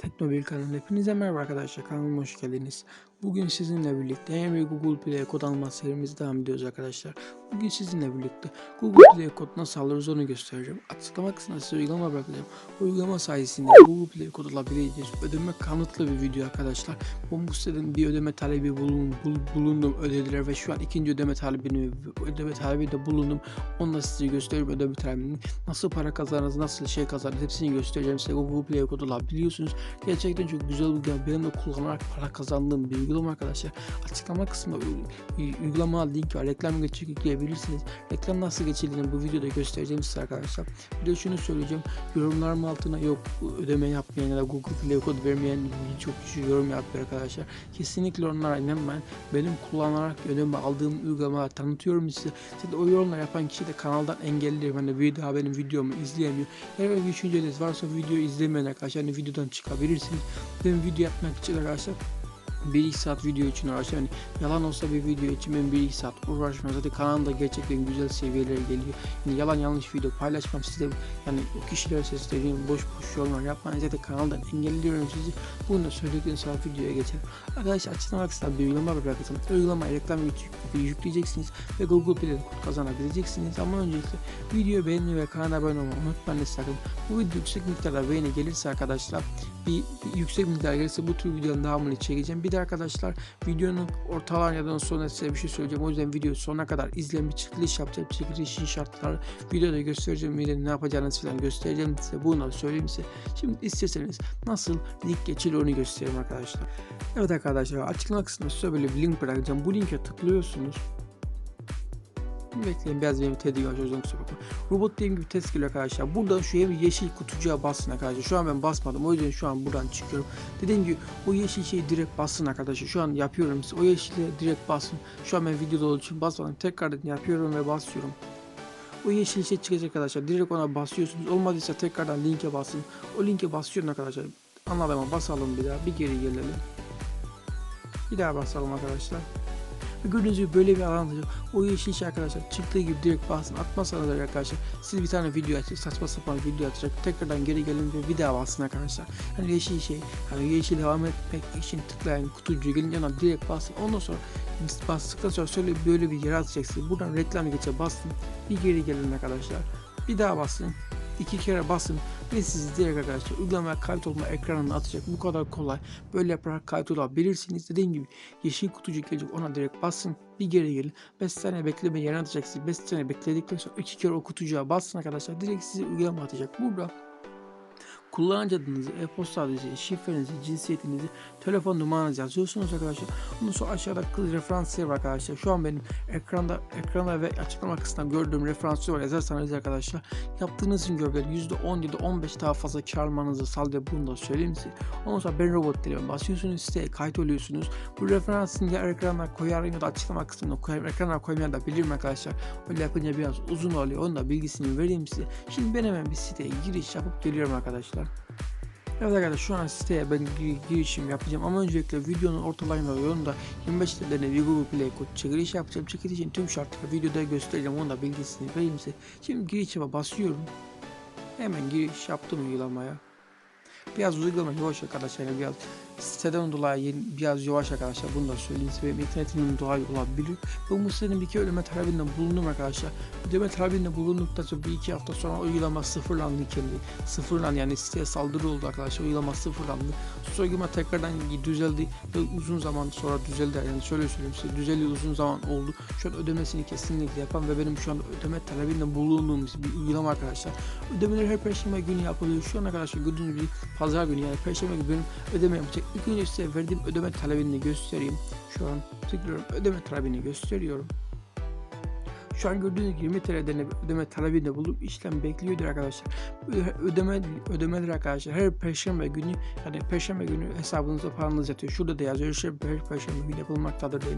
Teknobil kanalına hepinize merhaba arkadaşlar kanalıma hoş geldiniz. Bugün sizinle birlikte bir Google Play kod alma serimize devam ediyoruz arkadaşlar. Bugün sizinle birlikte Google Play kod nasıl alırız onu göstereceğim. Açıklama kısmına size uygulama bırakacağım. Uygulama sayesinde Google Play kod alabileceğiz. Ödeme kanıtlı bir video arkadaşlar. Bu siteden bir ödeme talebi bulun, bul, bulundum ödediler ve şu an ikinci ödeme talebini ödeme talebi de bulundum. Onu da size gösteriyorum ödeme talebini. Nasıl para kazanırız, nasıl şey kazanırız hepsini göstereceğim size. Google Play kod alabiliyorsunuz. Gerçekten çok güzel bir. Benim de kullanarak para kazandığım bir uygulama arkadaşlar. Açıklama kısmında uy- uygulama link var. Reklam geçecek yükleyebilirsiniz. Reklam nasıl geçildiğini bu videoda göstereceğim size arkadaşlar. Bir de şunu söyleyeceğim. Yorumlarım altına yok ödeme yapmayan ya da Google Play kod vermeyen çok kişi yorum yapıyor arkadaşlar. Kesinlikle onlara inanmayın. Benim kullanarak ödeme aldığım uygulamaları tanıtıyorum size. De o yorumlar yapan kişi de kanaldan engelliyor. Hani daha benim videomu izleyemiyor. Eğer bir düşünceniz varsa video izlemeyin arkadaşlar. Hani videodan çıkabilirsiniz. Benim video yapmak için arkadaşlar 1-2 saat video için uğraşıyorum. Yani yalan olsa bir video için ben 1-2 saat uğraşmıyorum. Zaten kanalımda gerçekten güzel seviyelere geliyor. Yani yalan yanlış video paylaşmam size yani o kişilere sesleniyorum. Boş boş yorumlar yapmayın. Zaten kanaldan engelliyorum sizi. Bunu da söyledikten sonra videoya geçelim. Arkadaşlar açıklama kısmında bir uygulama bırakacağım. Uygulamayı reklam yük- yükleyeceksiniz ve Google Play kod kazanabileceksiniz. Ama öncelikle videoyu beğenmeyi ve kanala abone olmayı unutmayın sakın. Bu video yüksek miktarda beğeni gelirse arkadaşlar bir, bir yüksek miktar gelirse bu tür videonun devamını çekeceğim. Bir de arkadaşlar videonun ortalarından sonra size bir şey söyleyeceğim. O yüzden videoyu sonuna kadar izleyin. Bir çekiliş yapacağım. Çekilişin şartları videoda göstereceğim. Videoda ne yapacağınızı falan göstereceğim size. Da söyleyeyim size. Şimdi isterseniz nasıl link geçilir onu göstereyim arkadaşlar. Evet arkadaşlar açıklama kısmına size böyle bir link bırakacağım. Bu linke tıklıyorsunuz. Bekleyin biraz benim tedirgin açıyorum kusura bakma. Robot dediğim gibi test geliyor arkadaşlar. Buradan şu hem yeşil kutucuğa basın arkadaşlar. Şu an ben basmadım. O yüzden şu an buradan çıkıyorum. Dediğim gibi o yeşil şeyi direkt basın arkadaşlar. Şu an yapıyorum. Siz o yeşile direkt basın. Şu an ben videoda olduğu için basmadım. Tekrardan yapıyorum ve basıyorum. O yeşil şey çıkacak arkadaşlar. Direkt ona basıyorsunuz. Olmadıysa tekrardan linke basın. O linke basıyorum arkadaşlar. Anladım basalım bir daha. Bir geri gelelim. Bir daha basalım arkadaşlar. Ve Gördüğünüz gibi böyle bir alan olacak. O yeşil şey arkadaşlar çıktığı gibi direkt basın. Atmazsanız da arkadaşlar siz bir tane video açacak. Saçma sapan video atacak. Tekrardan geri gelin ve bir daha basın arkadaşlar. Hani yeşil şey. Hani yeşil devam etmek için tıklayan kutucuya gelince ona direkt basın. Ondan sonra bastıktan sonra şöyle böyle bir yer atacaksınız. Buradan reklam geçe basın. Bir geri gelin arkadaşlar. Bir daha basın. İki kere basın ve siz direkt arkadaşlar uygulamaya kayıt olma ekranına atacak. Bu kadar kolay. Böyle yaparak kayıt olabilirsiniz. Dediğim gibi yeşil kutucuk gelecek ona direkt basın. Bir geri gelin. 5 saniye bekleme yerine atacaksınız. 5 saniye bekledikten sonra iki kere o kutucuğa basın arkadaşlar. Direkt sizi uygulama atacak. Burada kullanıcı adınızı, e-posta adresi, şifrenizi, cinsiyetinizi, telefon numaranızı yazıyorsunuz arkadaşlar. Ondan sonra aşağıda kız referansları var arkadaşlar. Şu an benim ekranda ekranda ve açıklama kısmında gördüğüm referansları var. Yazarsanız arkadaşlar yaptığınız görebilir. %10 ya da 15 daha fazla kar almanızı sağlıyor. Bunu da söyleyeyim size. Ondan sonra ben robot diyorum. Basıyorsunuz siteye kayıt oluyorsunuz. Bu referansını ya ekrana koyarım ya da açıklama kısmına koyarım. Ekrana koymaya da bilirim arkadaşlar. Öyle yapınca biraz uzun oluyor. Onun da bilgisini vereyim size. Şimdi ben hemen bir siteye giriş yapıp geliyorum arkadaşlar. Evet arkadaşlar şu an siteye ben gi- girişim yapacağım ama öncelikle videonun ortalarında ve yolunda 25 TL'de bir Google Play kod çekiliş yapacağım. Çekilişin tüm şartları videoda göstereceğim. Onun da bilgisini vereyim size. Şimdi girişime basıyorum. Hemen giriş yaptım uygulamaya. Biraz uygulama yavaş arkadaşlar. Yani biraz siteden dolayı biraz yavaş arkadaşlar. Bunu da söyleyeyim. Benim internetimin dolayı olabilir. Bu bu sitenin bir kere ödeme talebinde bulundum arkadaşlar. Ödeme talebinde bulunduktan sonra bir iki hafta sonra uygulama sıfırlandı kendi. Sıfırlandı yani siteye saldırı oldu arkadaşlar. Uygulama sıfırlandı. Sonra uygulama tekrardan düzeldi ve uzun zaman sonra düzeldi. Yani şöyle söyleyeyim size düzeldi uzun zaman oldu. Şu an ödemesini kesinlikle yapan ve benim şu an ödeme talebinde bulunduğum bir uygulama arkadaşlar. Ödemeler her perşembe günü yapılıyor. Şu an arkadaşlar gördüğünüz gibi pazar günü yani perşembe günü benim ödeme yapacak. İlk önce size verdiğim ödeme talebini göstereyim. Şu an tıklıyorum ödeme talebini gösteriyorum. Şu an gördüğünüz gibi 20 TL'den ödeme talebinde bulup işlem bekliyordur arkadaşlar. Ödeme ödemeler arkadaşlar her perşembe günü yani perşembe günü hesabınıza paranız yatıyor. Şurada da yazıyor. Her her perşembe günü yapılmaktadır diye.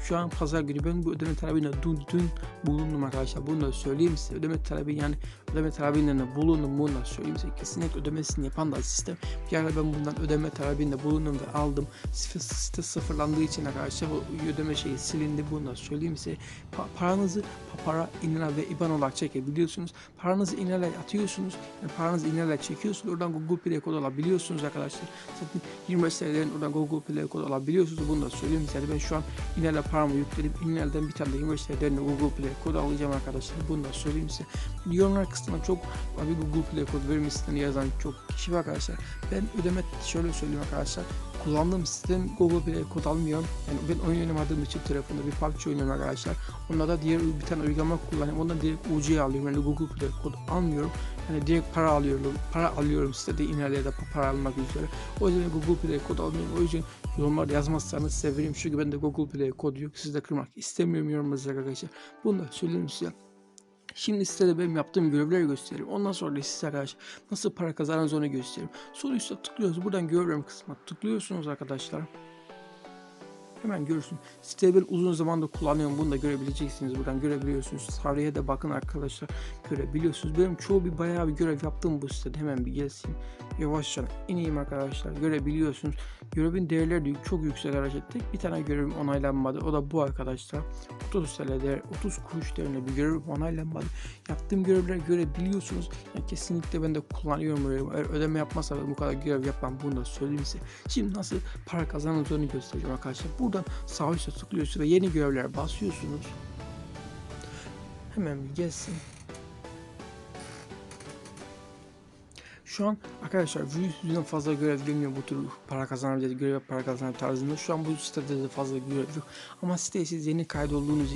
Şu an pazar günü ben bu ödeme talebinde dün, dün bulundum arkadaşlar. Bunu da söyleyeyim size. Ödeme talebi yani ödeme talebinde bulundum. Bunu da söyleyeyim size. Kesinlikle ödemesini yapan da sistem. Ara ben bundan ödeme talebinde bulundum ve aldım. Site, sıfırlandığı için arkadaşlar bu ödeme şeyi silindi. Bunu da söyleyeyim size. Pa- paranızı para, inana ve IBAN olarak çekebiliyorsunuz. Paranızı inana atıyorsunuz. Yani paranızı inana çekiyorsunuz. Oradan Google Play kod alabiliyorsunuz arkadaşlar. Zaten 25 TL'den oradan Google Play kod alabiliyorsunuz. Bunu da söyleyeyim. Yani ben şu an inana paramı yükledim. İnana'dan bir tane de 25 TL'den de Google Play kod alacağım arkadaşlar. Bunu da söyleyeyim size. Yorumlar kısmına çok abi Google Play kod verir misiniz yazan çok kişi var arkadaşlar. Ben ödeme şöyle söyleyeyim arkadaşlar. Kullandığım sistem Google Play kod almıyorum. Yani ben oyun oynamadığım için telefonda bir PUBG oynuyorum arkadaşlar. Onda da diğer bir tane uygulama kullanıyorum. Ondan direkt UC'ye alıyorum. Yani Google Play kod almıyorum. Yani direkt para alıyorum. Para alıyorum sitede ileride para almak üzere. O yüzden Google Play kod almıyorum. O yüzden yorumlar yazmazsanız sevinirim. Çünkü bende Google Play kod yok. Siz de kırmak istemiyorum yorumlarınızı arkadaşlar. Bunu da söyleyeyim size. Şimdi size de benim yaptığım görevleri göstereyim. Ondan sonra da size arkadaşlar nasıl para kazanırız onu göstereyim. Sol üstte tıklıyoruz. Buradan görevlerim kısmına tıklıyorsunuz arkadaşlar. Hemen görürsün. Ben uzun zamandır kullanıyorum. Bunu da görebileceksiniz. Buradan görebiliyorsunuz. Tarihe de bakın arkadaşlar. Görebiliyorsunuz. Benim çoğu bir bayağı bir görev yaptım bu sitede. Hemen bir gelsin. Yavaşça ineyim arkadaşlar. Görebiliyorsunuz. Görevin değerleri de çok yüksek. Tek bir tane görevim onaylanmadı. O da bu arkadaşlar. 30 TL değer, 30 kuruş değerinde bir görevim onaylanmadı. Yaptığım görevleri görebiliyorsunuz. Yani kesinlikle ben de kullanıyorum. Eğer ödeme yapmazsa bu kadar görev yapmam. Bunu da söyleyeyim size. Şimdi nasıl para kazanıldığını göstereceğim arkadaşlar. Buradan sağ tıklıyorsunuz ve yeni görevlere basıyorsunuz. Hemen bir gelsin. Şu an arkadaşlar 100'den fazla görev gelmiyor bu tür para kazanabileceğiniz görev para kazanma tarzında. Şu an bu sitede de fazla görev yok. Ama siteye siz yeni kaydolduğunuz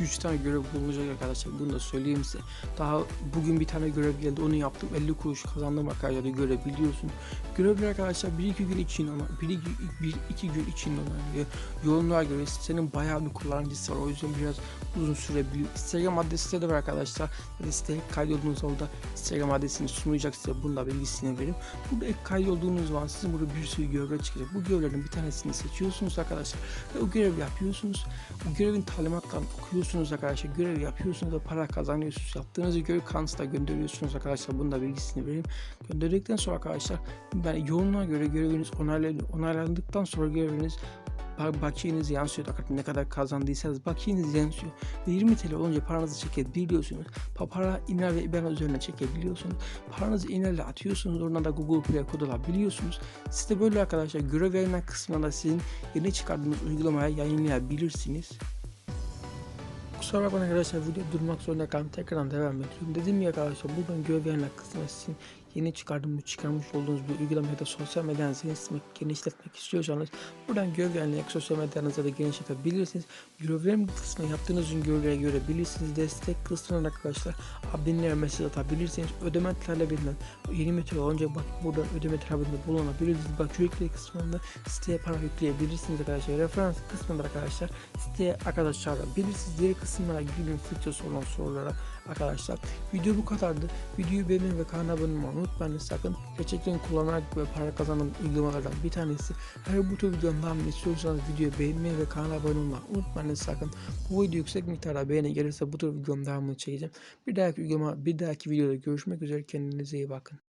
2-3 tane görev bulunacak arkadaşlar. Bunu da söyleyeyim size. Daha bugün bir tane görev geldi. Onu yaptım. 50 kuruş kazandım arkadaşlar görebiliyorsun. Görevler arkadaşlar 1-2 gün için ona 1-2 gün için ona yorumlara göre sitenin bayağı bir kullanıcısı var. O yüzden biraz uzun sürebiliyor. Instagram adresi de var arkadaşlar. Siteye kaydolduğunuz orada Instagram adresini sunacak size. Bunu da bilgisini vereyim. Burada ek kaydolduğunuz zaman sizin burada bir sürü görev çıkacak. Bu görevlerin bir tanesini seçiyorsunuz arkadaşlar. Ve o görevi yapıyorsunuz. Bu görevin talimatlarını okuyorsunuz arkadaşlar. Görev yapıyorsunuz ve para kazanıyorsunuz. Yaptığınız görev kanıtla gönderiyorsunuz arkadaşlar. Bunu da bilgisini vereyim. Gönderdikten sonra arkadaşlar yani yoğunluğa göre göreviniz onaylandıktan sonra göreviniz bakiyeniz yansıyor. Ne kadar kazandıysanız bakiyeniz yansıyor. Ve 20 TL olunca paranızı çekebiliyorsunuz. Para iner ve IBAN üzerine çekebiliyorsunuz. Paranızı inerle atıyorsunuz. Oradan da Google Play kod alabiliyorsunuz. Size böyle arkadaşlar görev verilen kısmında da sizin yeni çıkardığınız uygulamaya yayınlayabilirsiniz. Kusura bakmayın arkadaşlar video durmak zorunda kaldım. Tekrardan devam ediyorum. Dediğim gibi arkadaşlar buradan görev verilen kısmına sizin yeni çıkardığım, çıkarmış olduğunuz bir uygulamayı da sosyal medyanızı genişletmek, genişletmek istiyorsanız buradan verilen sosyal medyanızda da genişletebilirsiniz. Görevlerin kısmına yaptığınız görevlere görebilirsiniz. Destek kısmına arkadaşlar abonelere mesaj atabilirsiniz. Ödeme talebinden 20 TL olunca bak buradan ödeme talebinde bulunabilirsiniz. Bak yükle kısmında siteye para yükleyebilirsiniz arkadaşlar. Referans kısmında arkadaşlar siteye arkadaş çağırabilirsiniz. Diğer kısımlara günün filtresi olan sorulara arkadaşlar. Video bu kadardı. Videoyu beğenmeyi ve kanala abone olmayı unutmayın sakın. Gerçekten kullanarak ve para kazanan uygulamalardan bir tanesi. Eğer bu tür videonun devamını istiyorsanız videoyu beğenmeyi ve kanala abone olmayı unutmayın sakın. Bu video yüksek miktarda beğeni gelirse bu tür videonun devamını çekeceğim. Bir dahaki uygulama, bir dahaki videoda görüşmek üzere. Kendinize iyi bakın.